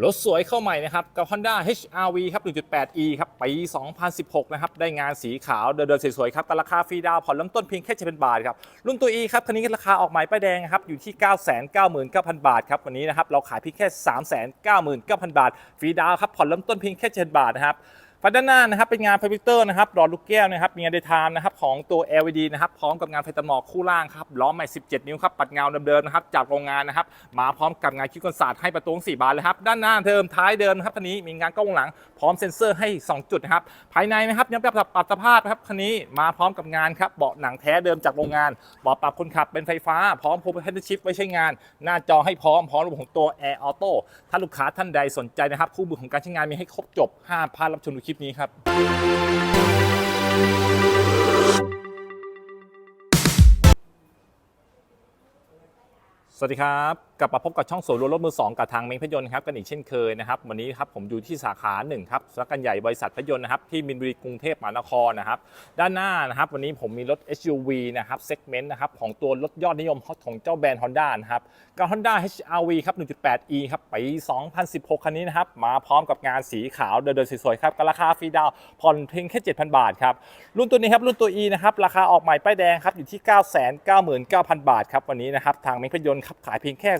รถสวยเข้าใหม่นะครับกับ Honda HR-V ครับ 1.8e ครับปี 2016 นะครับ ได้งานสีขาวเดินๆสวยๆครับแต่ราคาฟรีดาวผ่อนเริ่มต้นเพียงแค่7,000 บาทครับ รุ่นตัว E ครับคันนี้ราคาออกหมายป้ายแดงครับ อยู่ที่ 999,000 บาทครับ วันนี้นะครับ เราขายเพียงแค่ 399,000 บาท ฟรีดาวครับผ่อนเริ่มต้นเพียงแค่7,000 บาทนะครับ ไฟด้านหน้านะครับเป็นงานไฟวิเตอร์นะครับหลอดลูกแก้วนะครับมีงานเดย์ไทม์นะครับของตัว LED นะครับพร้อมกับงานไฟตัดหมอกคู่ล่างครับล้อใหม่ 17 นิ้วครับปัดเงาเดิมๆนะครับจากโรงงานนะครับมาพร้อมกับงานคิ้วกันศาสตร์ให้ประตูทั้ง4บานเลยครับด้านหน้าเดิมท้ายเดิมนะครับคันนี้มีงานกล้องหลังพร้อมเซ็นเซอร์ให้ 2 จุดนะครับภายในนะครับยังปรับปรับสภาพนะครับคันนี้มาพร้อมกับงานครับเบาะหนังแท้เดิมจากโรงงานเบาะปรับคนขับเป็นไฟฟ้า พร้อมโพลเพนชิพไว้ใช้งาน หน้าจอให้พร้อมพร้อมระบบของตัว Air Auto ถ้าลูกค้าท่านใดสนใจนะครับคู่มือของการใช้งานมีให้ครบจบห้ามพลาดรับชมดูคลิปนี้ครับ สวัสดีครับ กลับมาพบกับช่องสวนรถมือ 2 กับทางเมงพยนต์ครับกันอีกเช่นเคยนะครับวันนี้ครับผมอยู่ที่สาขาหนึ่งครับสักงานใหญ่บริษัทพยนต์นะครับที่มินบุรีกรุงเทพมหานครนะครับด้านหน้านะครับวันนี้ผมมีรถ SUV นะครับเซกเมนต์นะครับของตัวรถยอดนิยมของเจ้าแบรนด์ Honda นะครับกับ Honda HR-V ครับ 1.8e ครับปี 2016 คันนี้นะครับมาพร้อมกับงานสีขาวเดินๆสวยๆครับกับราคาฟรีดาวผ่อนเพียงแค่ 7,000 บาทครับรุ่นตัวนี้ครับรุ่นตัว E นะครับราคาออกใหม่ป้ายแดงครับอยู่ที่ 999,000 บาทครับวันนี้นะครับทางเมงพยนต์ขายเพียงแค่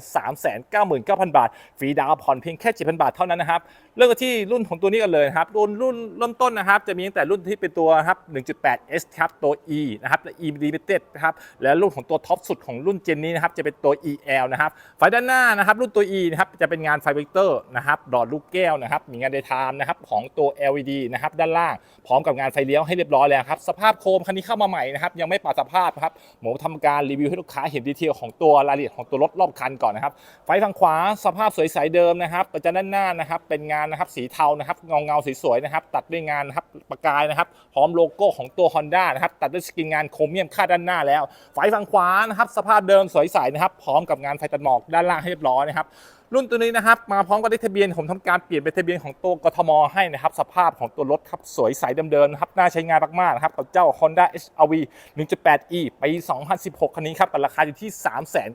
399,000 บาท ฟรีดาวน์ผ่อนเพียงแค่ 7,000 บาทเท่านั้นนะครับเริ่มกันที่รุ่นของตัวนี้กันเลยครับรุ่นรุ่นเริ่มต้นนะครับ จะมีตั้งแต่รุ่นที่เป็นตัวครับ 1.8S ครับ ตัว E นะครับและ E Limited นะครับ และรุ่นของตัวท็อปสุดของรุ่นเจนนี้นะครับจะเป็นตัว EL นะครับ ไฟด้านหน้านะครับ รุ่นตัว E นะครับจะเป็นงานไฟเวกเตอร์นะครับหลอดลูกแก้วนะครับมีงานเดย์ไทม์นะครับของตัว LED นะครับด้านล่าง พร้อมกับงานไฟเลี้ยวให้เรียบร้อยแล้วครับสภาพโคมคันนี้เข้ามาใหม่นะครับยังไม่ปรับสภาพครับหมูทำการรีวิวให้ลูกค้าเห็นดีเทลของตัวรายละเอียดของตัวรถรอบคันก่อนนะครับไฟทางขวาสภาพสวยใสเดิมนะครับประจันด้านหน้านะครับเป็นงานนะครับสีเทานะครับเงาเงาสวยๆนะครับตัดด้วยงานนะครับประกายนะครับพร้อมโลโก้ของตัว Honda นะครับตัดด้วยสกินงานโครเมียมคาด้านหน้าแล้วไฟฝั่งขวานะครับสภาพเดิมสวยใสนะครับพร้อมกับงานไฟตัดหมอกด้านล่างให้เรียบร้อยนะครับรุ่นตัวนี้นะครับมาพร้อมกับเลขทะเบียนผมทำการเปลี่ยนเป็นทะเบียนของตัวกทมให้นะครับสภาพของตัวรถครับสวยใสเดิมๆนะครับน่าใช้งานมากๆนะครับกับเจ้า Honda HR-V 1.8e ปี 2016 คันนี้ครับราคาอยู่ที่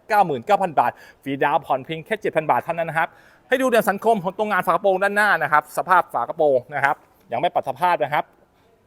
399,000 บาทฟรีดาวผ่อนเพียงแค่ 7,000 บาทเท่านั้นนะครับ ให้ดูเด่นสังคมของตรงงานฝากระโปรงด้านหน้านะครับ สภาพฝากระโปรงนะครับยังไม่ปรับสภาพนะครับ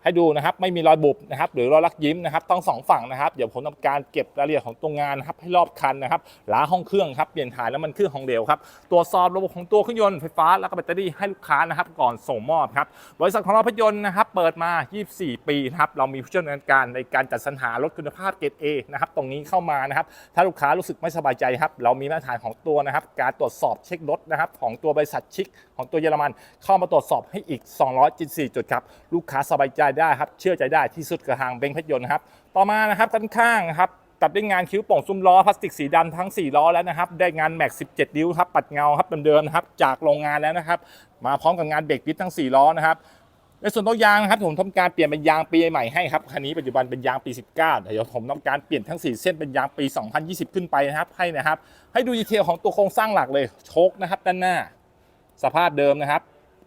ให้ดูนะครับไม่มีรอยบุบนะครับหรือรอยลักยิ้มนะครับต้องสองฝั่งนะครับเดี๋ยวผมทำการเก็บรายละเอียดของตัวงานนะครับให้รอบคันนะครับล้างห้องเครื่องครับเปลี่ยนถ่ายแล้วมันเครื่องของเหลวครับตรวจสอบระบบของตัวเครื่องยนต์ไฟฟ้าแล้วก็แบตเตอรี่ให้ลูกค้านะครับก่อนส่งมอบครับบริษัทของเราพยนต์นะครับเปิดมา 24 ปีนะครับเรามีผู้เชี่ยวชาญการในการจัดสรรหารถคุณภาพเกรด A นะครับตรงนี้เข้ามานะครับถ้าลูกค้ารู้สึกไม่สบายใจครับเรามีมาตรฐานของตัวนะครับการตรวจสอบเช็ครถนะครับของตัวบริษัทชิคของตัวเยอรมัน เข้ามาตรวจสอบให้อีก 274 จุดครับลูกค้าสบายใจได้ครับ เชื่อใจได้ที่สุดกับทางเบงค์เพชรยนต์นะครับ ต่อมานะครับด้านข้างครับตัดด้วยงานคิ้วโป่งซุ้มล้อพลาสติกสีดำทั้ง 4 ล้อแล้วนะครับ ได้งานแม็ก 17 นิ้วครับ ปัดเงาครับเดิมๆนะครับ จากโรงงานแล้วนะครับ มาพร้อมกับงานเบรกดิสทั้ง 4 ล้อนะครับ ในส่วนตัวยางนะครับผมทำการเปลี่ยนเป็นยางปีใหม่ให้ครับ คันนี้ปัจจุบันเป็นยางปี 19 เดี๋ยวผมทำการเปลี่ยนทั้ง 4 เส้นเป็นยางปี 2020 ขึ้นไปนะครับ ให้นะครับ ให้ดูดีเทลของตัวโครงสร้างหลักเลย โชคนะครับด้านหน้า สภาพเดิมนะครับ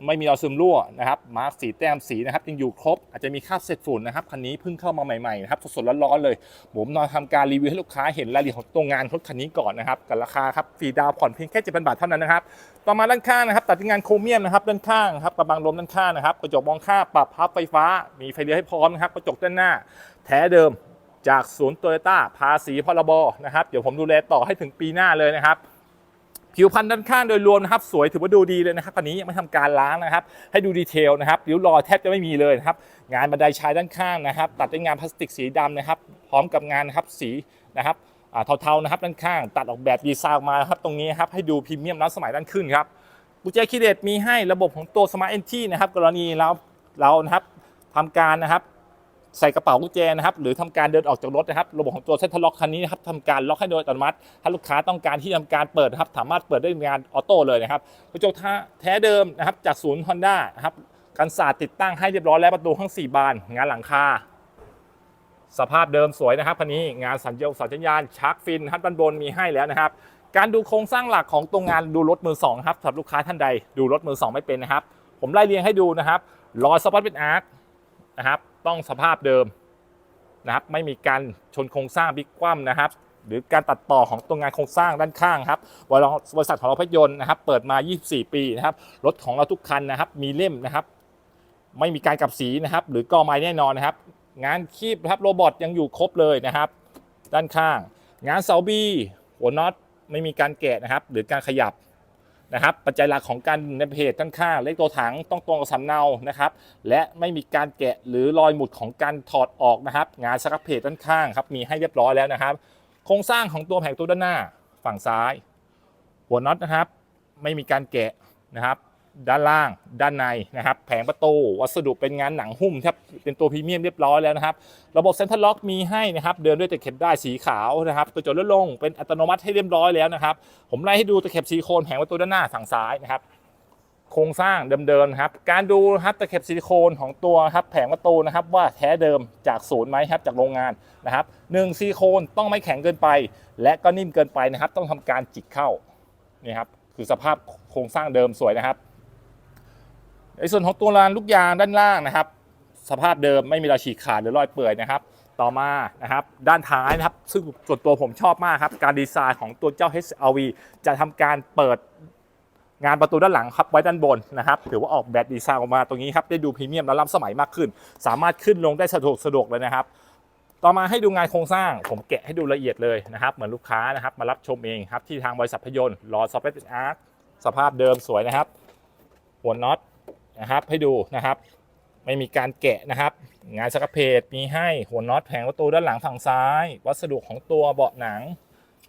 ไม่มีรอยซึมรั่วนะครับมาร์กสีแต้มสีนะครับยังอยู่ครบ อาจจะมีคราบเศษฝุ่นนะครับคันนี้เพิ่งเข้ามาใหม่ๆนะครับสดๆร้อนๆเลยผมนอนทำการรีวิวให้ลูกค้าเห็นรายละเอียดของตัวงานรถคันนี้ก่อนนะครับกับราคาครับฟรีดาวผ่อนเพียงแค่7,000บาทเท่านั้นนะครับต่อมาด้านข้างนะครับตัดงานโครเมียมนะครับด้านข้างครับกระบังลมด้านข้างนะครับกระจกมองข้างปรับพับไฟฟ้า มีไฟเลี้ยวให้พร้อมนะครับกระจกด้านหน้า แท้เดิมจากศูนย์โตโยต้าภาษีพรบนะครับเดี๋ยวผมดูแลต่อให้ถึงปีหน้าเลยนะครับ ผิวพันธุ์ด้านข้างโดยรวมนะครับ สวยถือว่าดูดีเลยนะครับคันนี้ยังไม่ทำการล้างนะครับ ให้ดูดีเทลนะครับริ้วรอยแทบจะไม่มีเลยนะครับ งานบันไดชายด้านข้างนะครับ ตัดด้วยงานพลาสติกสีดำนะครับ พร้อมกับงานนะครับสีนะครับเทาๆนะครับด้านข้าง ตัดออกแบบดีไซน์มาครับตรงนี้ครับให้ดูพรีเมียมล้ำสมัยด้านขึ้นครับกุญแจคีย์เลสมีให้ระบบของตัว Smart Entry นะครับกรณีเราเรานะครับทำการนะครับ ใส่กระเป๋ากุญแจนะครับหรือทำการเดินออกจากรถนะครับ ระบบของตัวเซ็นทรัลล็อกคันนี้นะครับทำการล็อกให้โดยอัตโนมัติ ถ้าลูกค้าต้องการที่ทำการเปิดนะครับสามารถเปิดได้งานออโต้เลยนะครับกระจกแท้เดิมนะครับจากศูนย์ Honda นะครับกันศาสตร์ติดตั้งให้เรียบร้อยแล้วประตูทั้ง 4 บาน งานหลังคา สภาพเดิมสวยนะครับคันนี้งานสัญญาสัญญาณชักฟินฮัตบันบนมีให้แล้วนะครับการดูโครงสร้างหลักของตัวงานดูรถมือสองครับสำหรับลูกค้าท่านใดดูรถมือสองไม่เป็นนะครับ ผมไล่เรียงให้ดูนะครับรอยสปอตเป็นอาร์คนะครับ ต้องสภาพเดิมนะครับ ไม่มีการชนโครงสร้างบิ๊กคว่ำนะครับ หรือการตัดต่อของตัวงานโครงสร้างด้านข้างครับบริษัทของเราพยนต์นะครับ เปิดมา 24 ปีนะครับรถของเราทุกคันนะครับ มีเล่มนะครับ ไม่มีการกลับสีนะครับ หรือก่อไม้แน่นอนนะครับ งานคีบครับโรบอทยังอยู่ครบเลยนะครับ ด้านข้าง งานเสาบีหัวน็อตไม่มีการแกะนะครับ หรือการขยับ นะครับปัจจัยหลักของการในเพจด้านข้างเลขตัวถังต้องตรงกับสำเนานะครับ และไม่มีการแกะหรือรอยหมุดของการถอดออกนะครับ งานสครับเพจด้านข้างครับมีให้เรียบร้อยแล้วนะครับ โครงสร้างของตัวแผงตัวด้านหน้าฝั่งซ้าย หัวน็อตนะครับ ไม่มีการแกะนะครับ ด้านล่าง ด้านในนะครับ แผงประตู วัสดุเป็นงานหนังหุ้มครับเป็นตัวพรีเมียมเรียบร้อยแล้วนะครับ ระบบเซ็นทรัลล็อกมีให้นะครับ เดินด้วยตะเข็บได้สีขาวนะครับกระจกลดลง เป็นอัตโนมัติให้เรียบร้อยแล้วนะครับ ผมไล่ให้ดูตะเข็บซิลิโคนแผงประตูด้านหน้าฝั่งซ้ายนะครับโครงสร้างเดิมๆนครับ การดูครับตะเข็บซิลิโคนของตัวครับแผงประตูนะครับว่าแท้เดิมจากศูนย์ไหมครับจากโรงงานนะครับหนึ่งซิลิโคนต้องไม่แข็งเกินไป และก็นิ่มเกินไปนะครับ ต้องทำการจิกเข้านี่ครับคือสภาพโครงสร้างเดิมสวยนะครับ ในส่วนของตัวรางลูกยางด้านล่างนะครับ สภาพเดิมไม่มีรอยฉีกขาดหรือรอยเปื่อยนะครับ ต่อมานะครับด้านท้ายนะครับ ซึ่งส่วนตัวผมชอบมากครับ การดีไซน์ของตัวเจ้า HRV จะทำการเปิดงานประตูด้านหลังครับไว้ด้านบนนะครับถือว่าออกแบบดีไซน์ออกมาตรงนี้ครับได้ดูพรีเมียมและล้ำสมัยมากขึ้น สามารถขึ้นลงได้สะดวกสะดวกเลยนะครับ ต่อมาให้ดูงานโครงสร้าง ผมแกะให้ดูละเอียดเลยนะครับ เหมือนลูกค้านะครับมารับชมเองครับที่ทางบริษัทพยนต์รอซอฟต์แวร์อาร์ตสภาพเดิมสวยนะครับหัวน็อต นะครับให้ดูนะครับ ไม่มีการแกะนะครับ งานสครับเพจมีให้หัวน็อตแผงประตูด้านหลังฝั่งซ้าย วัสดุของตัวเบาะหนัง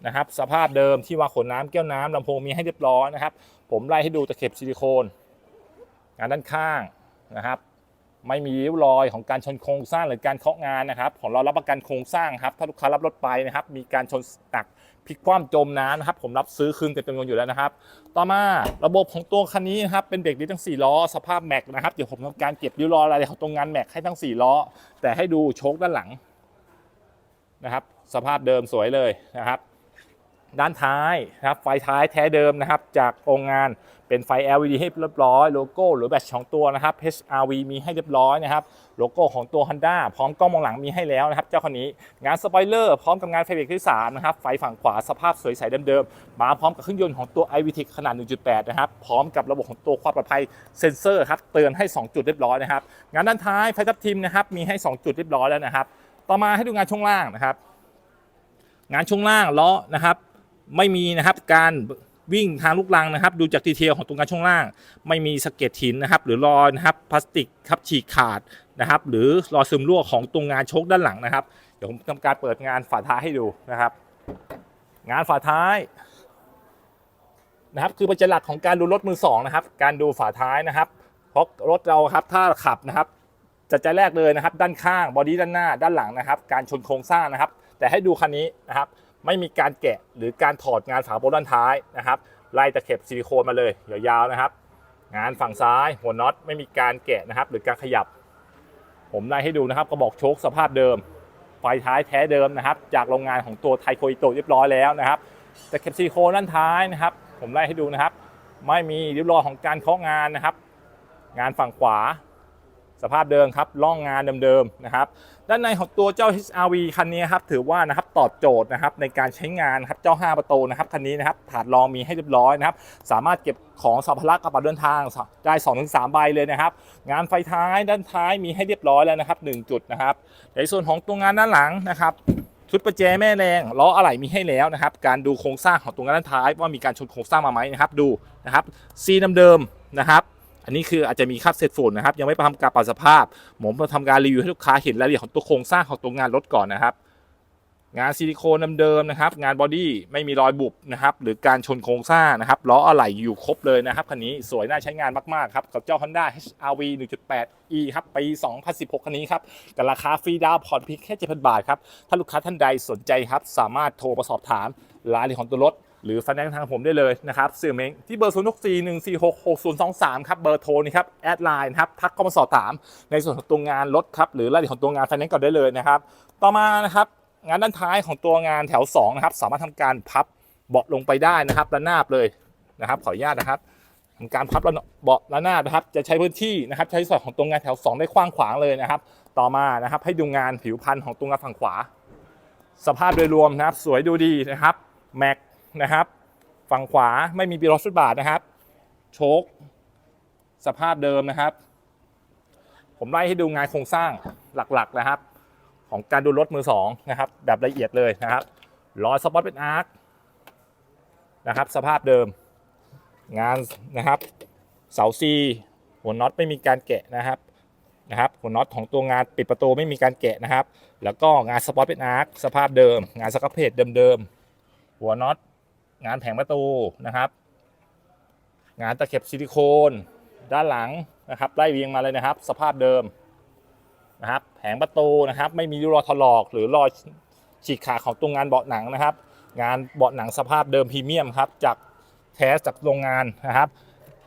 นะครับ สภาพเดิมที่ว่าขนน้ำแก้วน้ำลำโพงมีให้เรียบร้อยนะครับ ผมไล่ให้ดูตะเข็บซิลิโคนงานด้านข้างนะครับ ไม่มีริ้วรอยของการชนโครงสร้างหรือการเคาะงานนะครับ ของเรารับประกันโครงสร้างครับ ถ้าลูกค้ารับรถไปนะครับ มีการชนหนัก พลิกคว่ำจมน้ำนะครับ ผมรับซื้อคืนเต็มจำนวนอยู่แล้วนะครับ ต่อมาระบบของตัวคันนี้นะครับเป็นเบรกดิสทั้ง4ล้อสภาพแม็กนะครับเดี๋ยวผมทำการเก็บริ้วรอยอะไรของตรงงานแม็กให้ทั้ง 4 ล้อ แต่ให้ดูโชคด้านหลังนะครับ สภาพเดิมสวยเลยนะครับ ด้านท้ายนะครับไฟท้ายแท้เดิมนะครับ จากโรงงานเป็นไฟ LED ให้เรียบร้อยโลโก้หรือแบตของตัวนะครับ HRV มีให้เรียบร้อยนะครับ โลโก้ของตัว Honda พร้อมกล้องมองหลังมีให้แล้วนะครับ เจ้าคันนี้งานสปอยเลอร์พร้อมกับงานไฟเบรกที่3นะครับไฟฝั่งขวาสภาพสวยใสเดิมๆมาพร้อมกับเครื่องยนต์ของตัว iVTEC ขนาด 1.8 นะครับ พร้อมกับระบบของตัวความปลอดภัยเซ็นเซอร์ครับเตือนให้ 2 จุดเรียบร้อยนะครับงานด้านท้ายไฟทับทิมนะครับมีให้ 2 จุดเรียบร้อยแล้วนะครับ ต่อมาให้ดูงานช่วงล่างนะครับงานช่วงล่างล้อนะครับ ไม่มีนะครับการวิ่งทางลูกรังนะครับ ดูจากดีเทลของตรงงานช่วงล่าง ไม่มีสะเก็ดหินนะครับ หรือรอยนะครับพลาสติกครับฉีกขาดนะครับ หรือรอยซึมรั่วของตรงงานโชคด้านหลังนะครับ เดี๋ยวผมทำการเปิดงานฝาท้ายให้ดูนะครับ งานฝาท้ายนะครับ คือปัจจัยหลักของการดูรถมือสองนะครับ การดูฝาท้ายนะครับ เพราะรถเราครับถ้าขับนะครับจัดใจแรกเลยนะครับ ด้านข้างบอดี้ด้านหน้าด้านหลังนะครับ การชนโครงสร้างนะครับ แต่ให้ดูคันนี้นะครับ ไม่มีการแกะหรือการถอดงานฝาโปรด้านท้ายนะครับไล่ตะเข็บซิลิโคนมาเลยยาวๆนะครับ งานฝั่งซ้ายหัวน็อตไม่มีการแกะนะครับ หรือการขยับ ผมไล่ให้ดูนะครับกระบอกโชคสภาพเดิม ไฟท้ายแท้เดิมนะครับ จากโรงงานของตัวไทโคอิโตเรียบร้อยแล้วนะครับตะเข็บซิลิโคนด้านท้ายนะครับ ผมไล่ให้ดูนะครับ ไม่มีริ้วรอยของการเคาะงานนะครับ งานฝั่งขวา สภาพเดิมครับล่องงานเดิมๆนะครับด้านในของตัวเจ้า HRV คันนี้ครับถือว่านะครับตอบโจทย์นะครับในการใช้งานครับเจ้า 5 ประตูนะครับคันนี้นะครับถาดรองมีให้เรียบร้อยนะครับสามารถเก็บของสัมภาระกระเป๋าเดินทางได้ 2-3 ใบเลยนะครับ งานไฟท้ายด้านท้ายมีให้เรียบร้อยแล้วนะครับ 1 จุดนะครับ ในส่วนของตัวงานด้านหลังนะครับชุดประแจแม่แรงล้ออะไหล่มีให้แล้วนะครับ การดูโครงสร้างของตัวงานด้านท้ายว่ามีการชนโครงสร้างมาไหมนะครับ ดูนะครับซีเดิมๆนะครับ อันนี้คืออาจจะมีคราบเศษฝุ่นนะครับ ยังไม่ทำการปรับสภาพ ผมมาทำการรีวิวให้ลูกค้าเห็นรายละเอียดของตัวโครงสร้างของตัวงานรถก่อนนะครับ งานซิลิโคนเดิมๆนะครับ งานบอดี้ไม่มีรอยบุบนะครับ หรือการชนโครงสร้างนะครับล้ออะไหล่อยู่ครบเลยนะครับคันนี้สวยน่าใช้งานมากๆครับกับเจ้า Honda HRV 1.8e ครับปี 2016 คันนี้ครับกับราคาฟรีดาวน์ผ่อนเพียงแค่7,000 บาทครับถ้าลูกค้าท่านใดสนใจครับ สามารถโทรมาสอบถามรายละเอียดของตัวรถ หรือฟันแนนซ์ทางผมได้เลยนะครับเสี่ยเม้งที่เบอร์ 0 6 4 1 4 6 6 0 2 3 ครับ เบอร์โทรนี่ครับแอดไลน์ครับทักเข้ามาสอบถาม ในส่วนของตัวงานรถครับ หรือรายละเอียดของตัวงานฟันแนนซ์ก่อนได้เลยนะครับ ต่อมานะครับงานด้านท้ายของตัวงานแถว2นะครับสามารถทำการพับเบาะลงไปได้นะครับระนาบเลยนะครับ ขออนุญาตนะครับทำการพับเบาะระนาบนะครับ จะใช้พื้นที่นะครับ ใช้ส่วนของตัวงานแถว 2 ได้กว้างขวางเลยนะครับ ต่อมานะครับให้ดูงานผิวพันธุ์ของตัวงานฝั่งขวา สภาพโดยรวมนะครับ สวยดูดีนะครับแม็ก นะครับ ฝั่งขวาไม่มีปีรถฟุตบาทนะครับ โชคสภาพเดิมนะครับ ผมไล่ให้ดูงานโครงสร้างหลักๆนะครับ ของการดูรถมือสองนะครับ แบบละเอียดเลยนะครับล้อสปอตเป็นอาร์คนะครับสภาพเดิม งานนะครับ เสาซีหัวน็อตไม่มีการแกะนะครับนะครับหัวน็อตของตัวงานปิดประตูไม่มีการแกะนะครับ แล้วก็งานสปอตเป็นอาร์คสภาพเดิม งานสครับเพจเดิมๆหัวน็อต งานแผงประตูนะครับ งานตะเข็บซิลิโคน ด้านหลังนะครับไล่เรียงมาเลยนะครับ สภาพเดิมนะครับ แผงประตูนะครับ ไม่มีรอยถลอกหรือรอยฉีกขาดของตัวงานเบาะหนังนะครับ งานเบาะหนังสภาพเดิมพรีเมียมครับจากแท้จากโรงงานนะครับ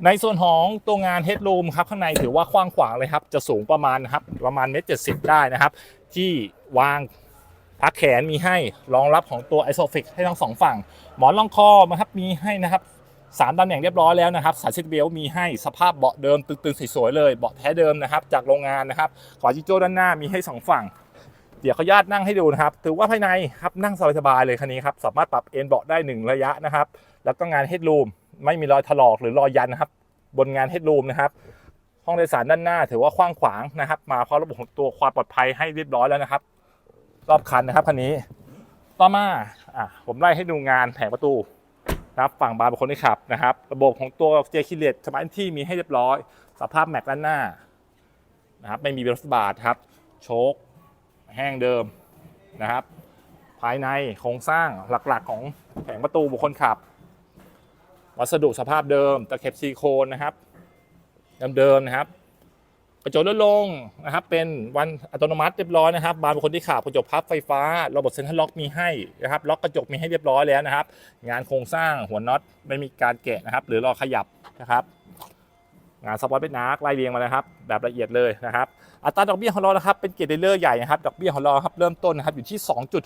ในส่วนของตัวงานเฮด o ูมครับข้างในถือว่ากว้างขวางเลยครับ จะสูงประมาณครับประมาณเมตรเจ็ดสิบได้นะครับ ที่วาง พักแขนมีให้รองรับของตัวไอโซฟิกให้ทั้งสองฝั่ง หมอนรองคอนะครับมีให้นะครับสามตำแหน่งเรียบร้อยแล้วนะครับสายซิทเบลมีให้สภาพเบาะเดิมตึงๆสวยๆเลยเบาะแท้เดิมนะครับ จากโรงงานนะครับขอจิโจ้ด้านหน้ามีให้สองฝั่ง เดี๋ยวขอญาตนั่งให้ดูนะครับ ถือว่าภายในครับนั่งสบายๆเลยคันนี้ครับสามารถปรับเอนเบาะได้หนึ่งระยะนะครับ แล้วก็งานเฮด o ูมไม่มีรอยถลอกหรือรอยยันนะครับ บนงานเฮด o ูมนะครับห้องโดยสารด้านหน้าถือว่ากว้างขวางนะครับ มาพร้อมระบบของตัวความปลอดภัยให้เรียบร้อยแล้วนะครับ รอบคันนะครับคันนี้ ต่อมาอะผมไล่ให้ดูงานแผงประตูนะครับฝั่งบาร์เป็นคนที่ขับนะครับ ระบบของตัวเจคิเลตสมาร์ทที่มีให้เรียบร้อย สภาพแม็กด้านหน้านะครับไม่มีรถบาทครับ โชคแห้งเดิมนะครับ ภายในโครงสร้างหลักๆของแผงประตูบุคคลขับ วัสดุสภาพเดิมตะเข็บซิลิโคนนะครับเดิมๆนะครับ ระจกลดลงนะครับเป็นวันอัตโนมัติเรียบร้อยนะครับ บานบุคคลที่ขับกระจกพับไฟฟ้า ระบบเซ็นทรัลล็อกมีให้นะครับล็อกกระจกมีให้เรียบร้อยแล้วนะครับ งานโครงสร้างหัวน็อตไม่มีการแกะนะครับ หรือรอขยับนะครับ งานสปอร์ตเป็นนาร์กไล่เรียงมาเลยครับ แบบละเอียดเลยนะครับ อัตราดอกเบี้ยของเรานะครับเป็นเกรดเดลเลอร์ใหญ่นะครับดอกเบี้ยของเราครับเริ่มต้นนะครับอยู่ที่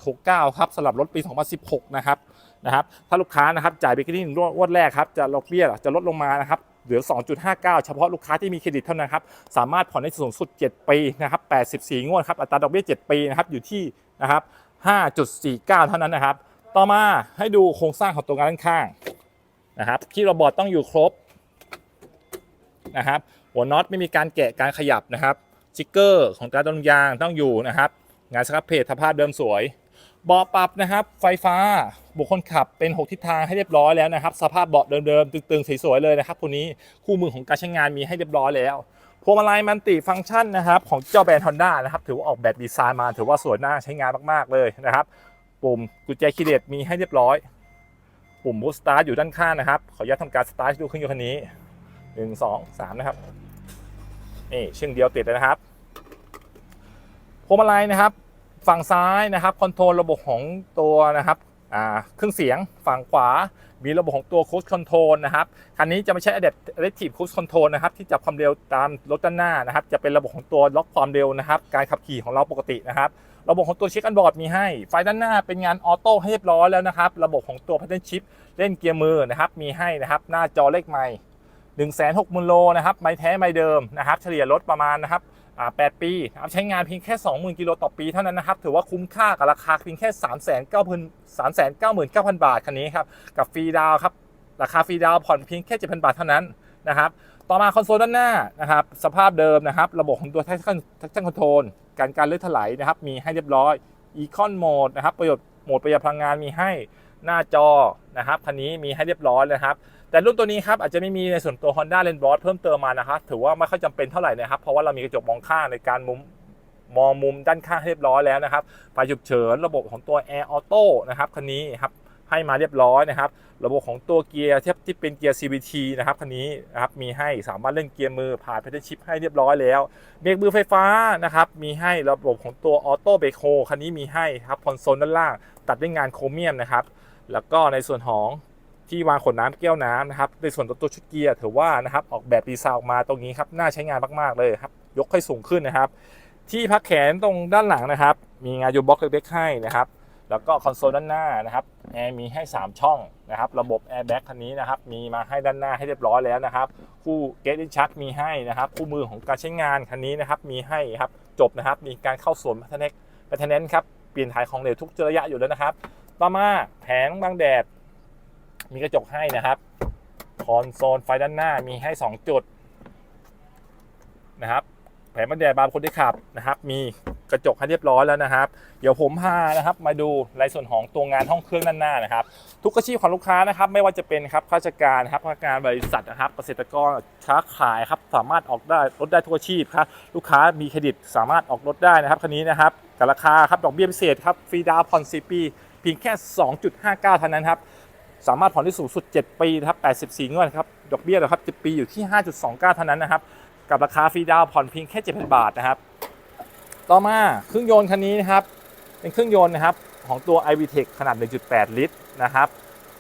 2.69 ครับสำหรับรถปี 2016 นะครับนะครับถ้าลูกค้านะครับจ่ายไปแค่ที่งวดแรกครับจะดอกเบี้ยจะลดลงมานะครับ เหลือ 2.59 เฉพาะลูกค้าที่มีเครดิตเท่านั้นครับ สามารถผ่อนได้สูงสุด 7 ปีนะครับ 84 งวดครับ อัตราดอกเบี้ย 7 ปีนะครับ อยู่ที่นะครับ 5.49 เท่านั้นนะครับ ต่อมาให้ดูโครงสร้างของตัวงานด้านข้างนะครับ ที่ระบอดต้องอยู่ครบนะครับ หัวน็อตไม่มีการแกะการขยับนะครับสติกเกอร์ของการต้นยางต้องอยู่นะครับ งานสครับเพจสภาพเดิมสวย เบาะปรับนะครับไฟฟ้าบุคคลขับเป็น 6 ทิศทางให้เรียบร้อยแล้วนะครับ สภาพเบาะเดิมๆตึงๆสวยๆเลยนะครับตัวนี้คู่มือของการใช้งานมีให้เรียบร้อยแล้วพวงมาลัยมันติฟังก์ชันนะครับของเจ้าแบรนด์ฮอนด้านะครับถือว่าออกแบบดีไซน์มา ถือว่าสวยน่าใช้งานมากๆเลยนะครับ ปุ่มกุญแจคีย์เลสมีให้เรียบร้อย ปุ่มบูสตาร์ทอยู่ด้านข้างนะครับ ขออนุญาตทำการสตาร์ทดูเครื่องยนต์คันนี้หนึ่งสองสามนะครับนี่เช่นเดียวติดเลยนะครับพวงมาลัยนะครับ ฝั่งซ้ายนะครับคอนโทรลระบบของตัวนะครับเครื่องเสียงฝั่งขวา มีระบบของตัว Cruise Control นะครับ คันนี้จะไม่ใช่ Adapt- Adaptive Cruise Control นะครับ ที่จับความเร็วตามรถด้านหน้านะครับ จะเป็นระบบของตัวล็อกความเร็วนะครับ การขับขี่ของเราปกตินะครับ ระบบของตัวเช็คอันบอร์ดมีให้ ไฟด้านหน้าเป็นงานออโต้ให้เรียบร้อยแล้วนะครับ ระบบของตัว Pattern Shift เล่นเกียร์มือนะครับ มีให้นะครับ หน้าจอเลขไมล์1 6 0 0 0 0โลนะครับ ไม่แท้ไม่เดิมนะครับ เฉลี่ยรถประมาณนะครับ 8 ปีนะครับใช้งานเพียงแค่ 20,000 กิโลต่อปีเท่านั้นนะครับ ถือว่าคุ้มค่ากับราคาเพียงแค่ 3 9 0 0 399,000 บาท คันนี้ครับ กับฟรีดาวครับ ราคาฟรีดาวผ่อนเพียงแค่ 7,000 บาทเท่านั้นนะครับ ต่อมาคอนโซลด้านหน้านะครับ สภาพเดิมนะครับ ระบบของตัว traction traction control การการเลื่อนถลายนะครับ มีให้เรียบร้อย Econ Mode นะครับ ประโยชน์โหมดประหยัดพลังงานมีให้หน้าจอนะครับ คันนี้มีให้เรียบร้อยเลยนะครับ แต่รุ่นตัวนี้ครับอาจจะไม่มีในส่วนตัว Honda l a n d b o s เพิ่มเติมมานะครับถือว่าไม่ค่อยจำเป็นเท่าไหร่นะครับ เพราะว่าเรามีกระจกมองข้างในการมุมมองมุมด้านข้างเรียบร้อยแล้วนะครับไฟฉุกเฉินระบบของตัว Air Auto นะครับคันนี้ครับให้มาเรียบร้อยนะครับ ระบบของตัวเกียร์ที่ที่เป็นเกียร์ CVT นะครับคันนี้นะครับมีให้สามารถเล่นเกียร์มือผ่าน Pedal Shift ให้เรียบร้อยแล้วเบรกมือไฟฟ้านะครับมีให้ระบบของตัว Auto Brake Hold คันนี้มีให้ครับคอนโซลด้านล่าง ตัดด้วยงานโครเมียมนะครับแล้วก็ในส่วนของ ที่วางขวดน้ำแก้วน้ำนะครับในส่วนตัวชุดเกียร์ถือว่านะครับออกแบบดีไซน์ออกมาตรงนี้ครับน่าใช้งานมากๆเลยครับยกให้สูงขึ้นนะครับ ที่พักแขนตรงด้านหลังนะครับ มีงานยูบ็อกเล็กๆให้นะครับแล้วก็คอนโซลด้านหน้านะครับแอร์มีให้ 3 ช่องนะครับ ระบบแอร์แบ็กคันนี้นะครับ มีมาให้ด้านหน้าให้เรียบร้อยแล้วนะครับ คู่เกต i ิชักมีให้นะครับ คู่มือของการใช้งานคันนี้นะครับ มีให้ครับ จบนะครับ มีการเข้าสวนพัฒนาพัฒนาครับ เปลี่ยนถ่ายของเหลวทุกระยะอยู่แล้วนะครับ ต่อมาแผงบังแดด มีกระจกให้นะครับ คอนโซลไฟด้านหน้ามีให้ 2 จุดนะครับ แผงบังแดดบางคนที่ขับนะครับ มีกระจกให้เรียบร้อยแล้วนะครับ เดี๋ยวผมพานะครับ มาดูในส่วนของตัวงานห้องเครื่องด้านหน้านะครับ ทุกอาชีพของลูกค้านะครับ ไม่ว่าจะเป็นครับข้าราชการครับพนักงานบริษัทนะครับ เกษตรกรค้าขายครับ สามารถออกได้รถได้ทุกอาชีพครับ ลูกค้ามีเครดิตสามารถออกรถได้นะครับคันนี้นะครับกับราคาครับดอกเบี้ยพิเศษครับฟรีดาวน์ผ่อน4ปีเพียงแค่ 2.59เท่านั้นครับ สามารถผ่อนได้สูงสุด 7 ปีนะครับ84งวดครับ ดอกเบี้ยนะครับ10ปีอยู่ที่ 5.29 เท่านั้นนะครับ กับราคาฟรีดาวน์ผ่อนเพียงแค่7,000บาทนะครับ ต่อมาเครื่องยนต์คันนี้นะครับ เป็นเครื่องยนต์นะครับของตัว i v t e c h ขนาด 1.8 ลิตรนะครับ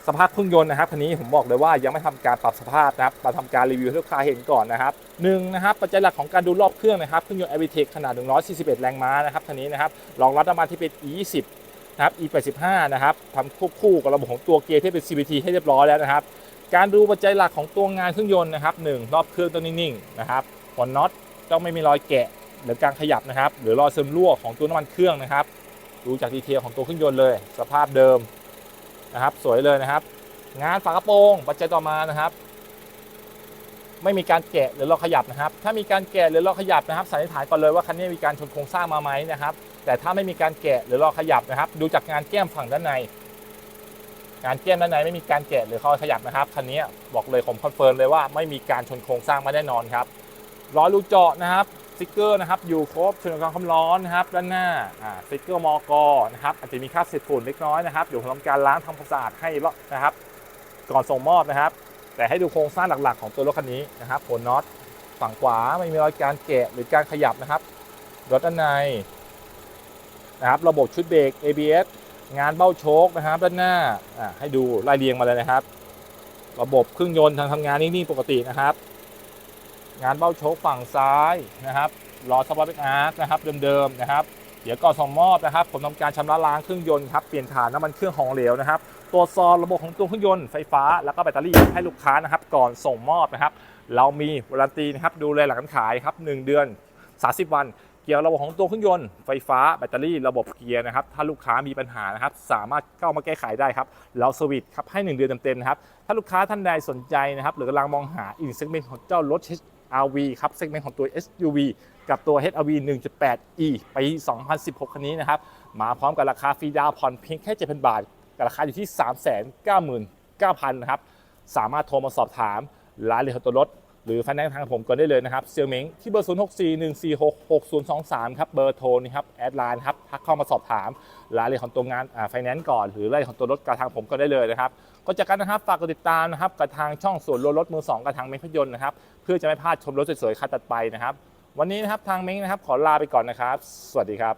สภาพเครื่องยนต์นะครับคันนี้ผมบอกเลยว่ายังไม่ทำการปรับสภาพนะครับมาทำการรีวิวให้ลูกค้าเห็นก่อนนะครับหนึ่งนะครับปัจจัยหลักของการดูรอบเครื่องนะครับเครื่องยนต์ i v t e c h ขนาด 141 แรงม้านะครับคันนี้นะครับรองรับน้ำมันที่เป็น E20 นะครับ E85 นะครับทำควบคู่กับระบบของตัวเกียร์ที่เป็น CVT ให้เรียบร้อยแล้วนะครับ การดูปัจจัยหลักของตัวงานเครื่องยนต์นะครับหนึ่งรอบเครื่องต้องนิ่งๆนะครับหัวน็อตต้องไม่มีรอยแกะหรือการขยับนะครับ หรือรอยซึมรั่วของตัวน้ำมันเครื่องนะครับ ดูจากดีเทลของตัวเครื่องยนต์เลย สภาพเดิมนะครับ สวยเลยนะครับ งานฝากระโปรงปัจจัยต่อมานะครับ ไม่มีการแกะหรือลอกขยับนะครับ ถ้ามีการแกะหรือลอกขยับนะครับสันนิษฐานก่อนเลยว่าคันนี้มีการชนโครงสร้างมาไหมนะครับ แต่ถ้าไม่มีการแกะหรือลอกขยับนะครับ ดูจากงานแก้มฝั่งด้านใน งานแก้มด้านในไม่มีการแกะหรือขอขยับนะครับคันนี้บอกเลยผมคอนเฟิร์มเลยว่าไม่มีการชนโครงสร้างมาแน่นอนครับล้อรูเจาะนะครับสติ๊กเกอร์นะครับอยู่ครบช่วยลดความร้อนนะครับด้านหน้าสติ๊กเกอร์มอกนะครับอาจจะมีค่าบเศษฝุ่นเล็กน้อยนะครับเดี๋ยวผมทำการล้างทำความสะอาดให้แล้วนะครับ ก่อนส่งมอบนะครับ แต่ให้ดูโครงสร้างหลักๆ ของตัวรถคันนี้นะครับผลน็อตฝั่งขวาไม่มีรอยการแกะหรือการขยับนะครับรถด้านใน นะครับระบบชุดเบรก ABS งานเบ้าโชคนะครับด้านหน้าให้ดูไล่เรียงมาเลยนะครับ ระบบเครื่องยนต์ทางทำงานนิ่งๆปกตินะครับ งานเบ้าโชคฝั่งซ้ายนะครับล้อสปอร์ตอาร์นะครับเดิมๆนะครับ เดี๋ยวก่อนส่งมอบนะครับ ผมทำการชำระล้างเครื่องยนต์ครับเปลี่ยนถ่านน้ำมันเครื่องของเหลวนะครับตรวจสอบระบบของตัวเครื่องยนต์ไฟฟ้าแล้วก็แบตเตอรี่ให้ลูกค้านะครับ ก่อนส่งมอบนะครับ เรามีวารันตีนะครับดูแลหลังการขายครับ 1 เดือน 30 วัน เกี่ยวระบบของตัวเครื่องยนต์ไฟฟ้าแบตเตอรี่ระบบเกียร์นะครับถ้าลูกค้ามีปัญหานะครับสามารถเข้ามาแก้ไขได้ครับเราสวิตช์ครับให้ 1 เดือนเต็มๆนะครับถ้าลูกค้าท่านใดสนใจนะครับหรือกำลังมองหาอีกเซกเมนต์ของเจ้ารถ HRV ครับเซกเมนต์ของตัว SUV กับตัว HRV 1.8e ปี 2016 คันนี้นะครับมาพร้อมกับราคาฟรีดาวผ่อนเพียงแค่7,000 บาทกับราคาอยู่ที่ 399,000นะครับสามารถโทรมาสอบถามรายละเอียดของตัวรถ หรือไฟแนนซ์ทางผมก่อนได้เลยนะครับเซียวเม้งที่เบอร์ 0641466023 ครับเบอร์โทรนี่ครับแอดไลน์ครับทักเข้ามาสอบถามรายละเอียดของตัวงานไฟแนนซ์ก่อนหรือรายละเอียดของตัวรถกับทางผมก็ได้เลยนะครับก็จากกันนะครับฝากกดติดตามนะครับกับทางช่องส่วนลดรถมือสองกับทางเม้งพยนต์นะครับเพื่อจะไม่พลาดชมรถสวยๆคันตัดไปนะครับวันนี้นะครับทางเม้งนะครับขอลาไปก่อนนะครับ สวัสดีครับ